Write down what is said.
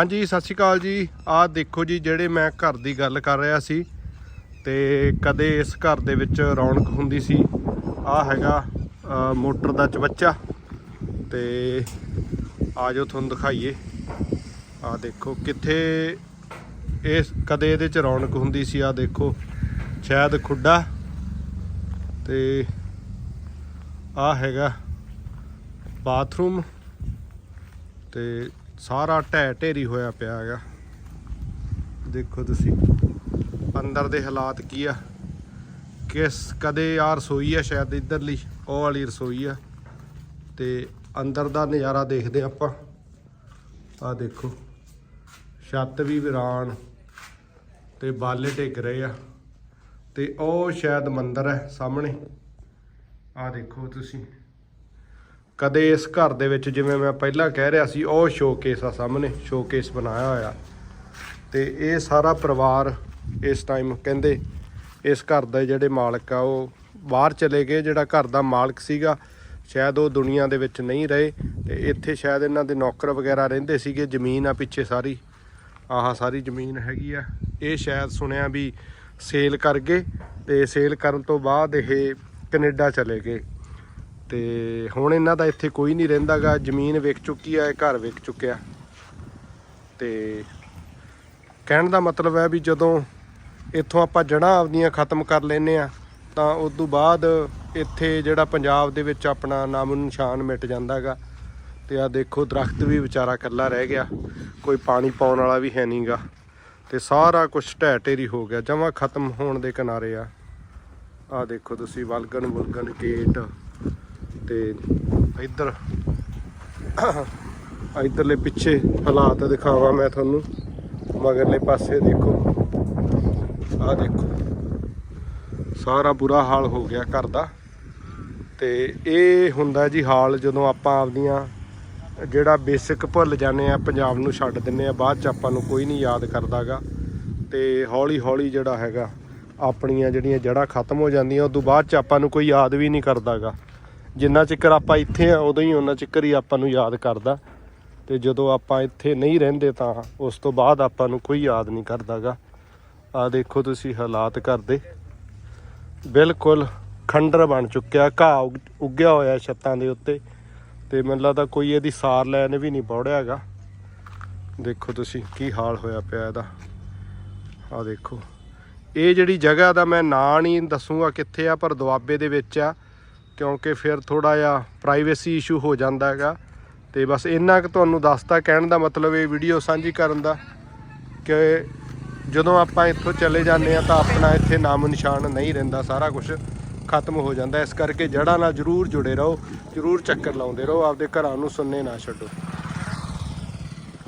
ਹਾਂਜੀ, ਸਤਿ ਸ਼੍ਰੀ ਅਕਾਲ ਜੀ। ਆਹ ਦੇਖੋ ਜੀ, ਜਿਹੜੇ ਮੈਂ ਘਰ ਦੀ ਗੱਲ ਕਰ ਰਿਹਾ ਸੀ ਤੇ ਕਦੇ ਇਸ ਘਰ ਦੇ ਵਿੱਚ ਰੌਣਕ ਹੁੰਦੀ ਸੀ। ਆਹ ਹੈਗਾ ਮੋਟਰ ਦਾ ਚਵੱਚਾ ਤੇ ਆਜੋ ਤੁਹਾਨੂੰ ਦਿਖਾਈਏ। ਆਹ ਦੇਖੋ, ਕਿੱਥੇ ਇਸ, ਕਦੇ ਇਹਦੇ ਚ ਰੌਣਕ ਹੁੰਦੀ ਸੀ। ਆਹ ਦੇਖੋ, ਸ਼ਾਇਦ ਖੁੱਡਾ ਤੇ ਆਹ ਹੈਗਾ ਬਾਥਰੂਮ ਤੇ ਸਾਰਾ ਢਹਿ ਢੇਰੀ ਹੋਇਆ ਪਿਆ ਹੈਗਾ। ਦੇਖੋ ਤੁਸੀਂ, ਅੰਦਰ ਦੇ ਹਾਲਾਤ ਕੀ ਆ? ਕਿਸ, ਕਦੇ ਆ ਰਸੋਈ ਆ ਸ਼ਾਇਦ ਇਧਰਲੀ, ਉਹ ਵਾਲੀ ਰਸੋਈ ਆ। ਤੇ ਅੰਦਰ ਦਾ ਨਜ਼ਾਰਾ ਦੇਖਦੇ ਆਪਾਂ। ਆ ਦੇਖੋ, ਛੱਤ ਵੀ ਵੀਰਾਨ ਤੇ ਬਾਲੇ ਡਿੱਗ ਰਹੇ ਆ। ਤੇ ਉਹ ਸ਼ਾਇਦ ਮੰਦਿਰ ਹੈ ਸਾਹਮਣੇ। ਆ ਦੇਖੋ ਤੁਸੀਂ। ਕਦੇ ਇਸ ਘਰ ਦੇ ਵਿੱਚ ਜਿਵੇਂ ਮੈਂ ਪਹਿਲਾਂ ਕਹਿ ਰਿਹਾ ਸੀ, ਉਹ ਸ਼ੋਕੇਸ ਆ ਸਾਹਮਣੇ ਸ਼ੋਕੇਸ ਬਣਾਇਆ ਹੋਇਆ। ਤੇ ਇਹ ਸਾਰਾ ਪਰਿਵਾਰ ਇਸ ਟਾਈਮ ਕਹਿੰਦੇ ਇਸ ਘਰ ਦੇ ਜਿਹੜੇ ਮਾਲਕ ਆ, ਉਹ ਬਾਹਰ ਚਲੇ ਗਏ। ਜਿਹੜਾ ਘਰ ਦਾ ਮਾਲਕ ਸੀਗਾ, ਸ਼ਾਇਦ ਉਹ ਦੁਨੀਆ ਦੇ ਵਿੱਚ ਨਹੀਂ ਰਹੇ। ਤੇ ਇੱਥੇ ਸ਼ਾਇਦ ਇਹਨਾਂ ਦੇ ਨੌਕਰ ਵਗੈਰਾ ਰਹਿੰਦੇ ਸੀਗੇ, ਜ਼ਮੀਨ ਆ ਪਿੱਛੇ ਸਾਰੀ। ਆਹ ਸਾਰੀ ਜ਼ਮੀਨ ਹੈਗੀ ਆ। ਇਹ ਸ਼ਾਇਦ ਸੁਣਿਆ ਵੀ ਸੇਲ ਕਰ ਗਏ ਤੇ ਸੇਲ ਕਰਨ ਤੋਂ ਬਾਅਦ ਇਹ ਕੈਨੇਡਾ ਚਲੇ ਗਏ। ਤੇ ਹੁਣ ਇਹਨਾਂ ਦਾ ਇੱਥੇ ਕੋਈ ਨਹੀਂ ਰਹਿੰਦਾਗਾ, ਜ਼ਮੀਨ ਵਿਕ ਚੁੱਕੀ ਆ ਘਰ ਵਿਕ ਚੁੱਕਿਆ। ਤੇ ਕਹਿਣ ਦਾ ਮਤਲਬ ਹੈ ਵੀ ਜਦੋਂ ਇੱਥੋਂ ਆਪਾਂ ਜੜ੍ਹਾਂ ਆਪਦੀਆਂ ਖਤਮ ਕਰ ਲੈਨੇ ਆ ਤਾਂ ਉਸ ਤੋਂ ਬਾਅਦ ਇੱਥੇ ਜਿਹੜਾ ਪੰਜਾਬ ਦੇ ਵਿੱਚ ਆਪਣਾ ਨਾਮ ਨਿਸ਼ਾਨ ਮਿਟ ਜਾਂਦਾਗਾ। ਤੇ ਆ ਦੇਖੋ, ਦਰਖਤ ਵੀ ਵਿਚਾਰਾ ਇਕੱਲਾ ਰਹਿ ਗਿਆ, ਕੋਈ ਪਾਣੀ ਪਾਉਣ ਵਾਲਾ ਵੀ ਹੈ ਨਹੀਂਗਾ ਤੇ ਸਾਰਾ ਕੁਝ ਢਹਿ ਢੇਰੀ ਹੋ ਗਿਆ, ਜਮਾ ਖਤਮ ਹੋਣ ਦੇ ਕਿਨਾਰੇ ਆ। ਆ ਦੇਖੋ ਤੁਸੀਂ ਵਲਗਨ ਵਲਗਨ ਗੇਟ ਤੇ ਇੱਧਰ, ਇੱਧਰਲੇ ਪਿੱਛੇ ਹਾਲਾਤ ਦਿਖਾਵਾਂ ਮੈਂ ਤੁਹਾਨੂੰ। ਮਗਰਲੇ ਪਾਸੇ ਦੇਖੋ। ਆਹ ਦੇਖੋ। ਸਾਰਾ ਬੁਰਾ ਹਾਲ ਹੋ ਗਿਆ ਘਰ ਦਾ। ਤੇ ਇਹ ਹੁੰਦਾ ਜੀ ਹਾਲ ਜਦੋਂ ਆਪਾਂ ਆਪਦੀਆਂ ਜਿਹੜਾ ਬੇਸਿਕ ਭੁੱਲ ਜਾਂਦੇ ਆ, ਪੰਜਾਬ ਨੂੰ ਛੱਡ ਦਿੰਨੇ ਆ, ਬਾਅਦ ਚ ਆਪਾਂ ਨੂੰ ਕੋਈ ਨਹੀਂ ਯਾਦ ਕਰਦਾਗਾ। ਤੇ ਹੌਲੀ ਹੌਲੀ ਜਿਹੜਾ ਹੈਗਾ, ਆਪਣੀਆਂ ਜਿਹੜੀਆਂ ਜੜ੍ਹਾਂ ਖਤਮ ਹੋ ਜਾਂਦੀਆਂ, ਉਦੋਂ ਬਾਅਦ ਚ ਆਪਾਂ ਨੂੰ ਕੋਈ ਯਾਦ ਵੀ ਨਹੀਂ ਕਰਦਾਗਾ। ਜਿੰਨਾ ਚਿਕਰ ਆਪਾਂ ਇੱਥੇ ਆ, ਉਦੋਂ ਹੀ ਉਹਨਾਂ ਚਿਕਰ ਹੀ ਆਪਾਂ ਨੂੰ ਯਾਦ ਕਰਦਾ। ਤੇ ਜਦੋਂ ਆਪਾਂ ਇੱਥੇ ਨਹੀਂ ਰਹਿੰਦੇ ਤਾਂ ਉਸ ਤੋਂ ਬਾਅਦ ਆਪਾਂ ਨੂੰ ਕੋਈ ਯਾਦ ਨਹੀਂ ਕਰਦਾਗਾ। ਆ ਦੇਖੋ ਤੁਸੀਂ ਹਾਲਾਤ ਕਰਦੇ। ਬਿਲਕੁਲ ਖੰਡਰ ਬਣ ਚੁੱਕਿਆ, ਘਾਹ ਉੱਗਿਆ ਹੋਇਆ ਛੱਤਾਂ ਦੇ ਉੱਤੇ। ਤੇ ਮੈਨੂੰ ਲੱਗਦਾ ਕੋਈ ਇਹਦੀ ਸਾਰ ਲੈਣ ਵੀ ਨਹੀਂ ਪੌੜਿਆ ਹੈਗਾ ਦੇਖੋ ਤੁਸੀਂ ਕੀ ਹਾਲ ਹੋਇਆ ਪਿਆ ਇਹਦਾ। ਆ ਦੇਖੋ। ਇਹ ਜਿਹੜੀ ਜਗ੍ਹਾ ਦਾ ਮੈਂ ਨਾਂ ਨਹੀਂ ਦੱਸੂਗਾ ਕਿੱਥੇ ਆ, ਪਰ ਦੁਆਬੇ ਦੇ ਵਿੱਚ ਆ। ਕਿਉਂਕਿ ਫਿਰ ਥੋੜਾ ਜਿਹਾ ਪ੍ਰਾਈਵੇਸੀ ਇਸ਼ੂ ਹੋ ਜਾਂਦਾ ਹੈਗਾ। ਤੇ ਬਸ ਇੰਨਾ ਕੁ ਤੁਹਾਨੂੰ ਦੱਸਤਾ, ਕਹਿਣ ਦਾ ਮਤਲਬ ਇਹ ਵੀਡੀਓ ਸਾਂਝੀ ਕਰਨ ਦਾ ਕਿ ਜਦੋਂ ਆਪਾਂ ਇੱਥੋਂ ਚਲੇ ਜਾਂਦੇ ਆ ਤਾਂ ਆਪਣਾ ਇੱਥੇ ਨਾਮ ਨਿਸ਼ਾਨ ਨਹੀਂ ਰਹਿੰਦਾ, ਸਾਰਾ ਕੁਝ ਖਤਮ ਹੋ ਜਾਂਦਾ। ਇਸ ਕਰਕੇ ਜੜ੍ਹਾਂ ਨਾਲ ਜਰੂਰ ਜੁੜੇ ਰਹੋ, ਜਰੂਰ ਚੱਕਰ ਲਾਉਂਦੇ ਰਹੋ, ਆਪਦੇ ਘਰਾਂ ਨੂੰ ਸੁੰਨੇ ਨਾ ਛੱਡੋ।